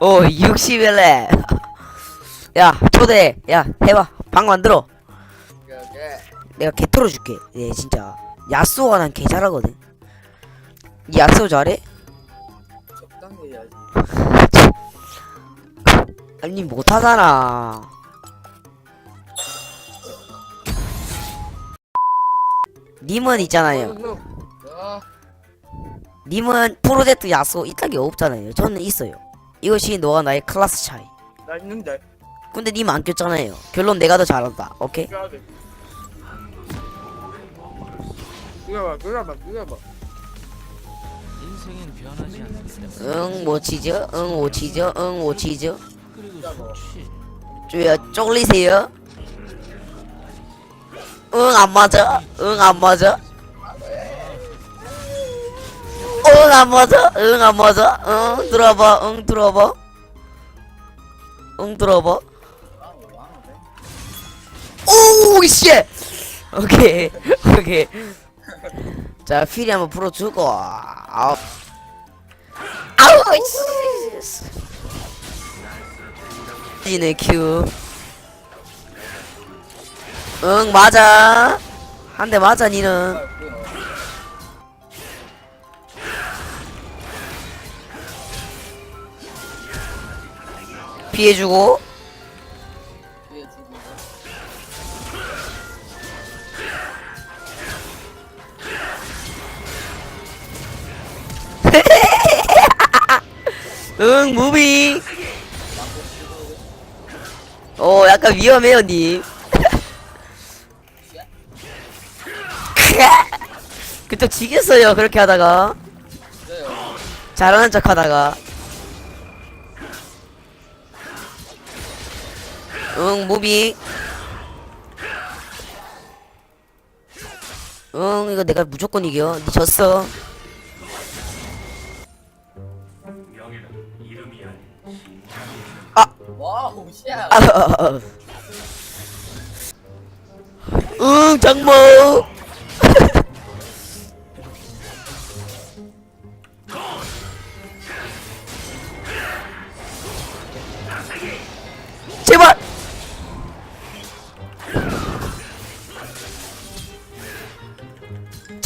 어 60일래 야 초대. 야 해봐. 방 만들어. 오케이 오케이 내가 개 털어줄게. 얘 진짜. 야스오가 난 개 잘하거든. 이 야스오 잘해? 적당히 해야지. 아니 못하잖아. 님은 있잖아요. 아. 님은 프로젝트 야스오 이딴 게 없잖아요. 저는 있어요 이것이 너가 나의 클래스 차이 나 있는데 근데 님 안 꼈잖아요 결론 내가 더 잘한다 오케이? 해야 돼 그려봐 그려봐 그려봐 인생은 변하지 때문에 응 뭐 치죠? 응 오치죠? 응 오치죠? 그리고 그려봐 좋지 쪼야 쫄리세요? 응 안 맞아? 응 안 맞아? 안 맞아? 응 안 맞아? 응 들어봐 응 들어봐 응 들어봐 오우 씨 오케이 오케이 자 필이 한번 풀어주고 아우 아우 씨 이네 큐. 응 맞아. 한 대 맞아 니는. 피해주고. 응 무비. 오 약간 위험해요 님. 그또 지겠어요 그렇게 하다가 잘하는 척 하다가 응 무비. 응 이거 내가 무조건 이겨. 니 졌어. 와우 아, 아, 아. 응 장모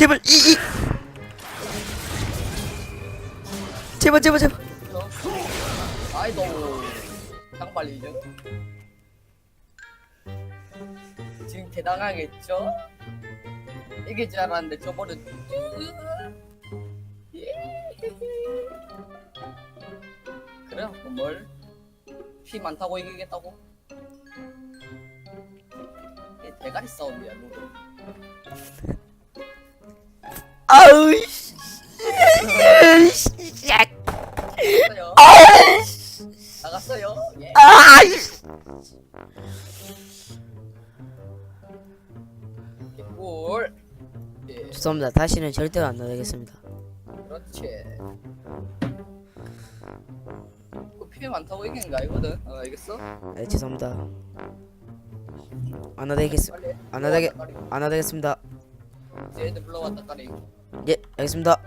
제발 이 이 제발 제발 제발 아이고 장발리죠 지금 대단하겠죠? 이게 줄 알았는데 저번에 그래? 그럼 뭘? 피 많다고 이기겠다고? 이게 대가리 싸움이야 룰은 아우. 나갔어요 나갔어요 예. 꿀 예, 죄송합니다. 다시는 절대로 안 나가겠습니다. 그렇지. 그 피해 많다고 거 아니거든. 어, 알겠어? 네, 죄송합니다. 안 나가겠 빨리. 해. 안 나가게 안 나가겠습니다. 애들 불러왔다 까리. 예, 알겠습니다.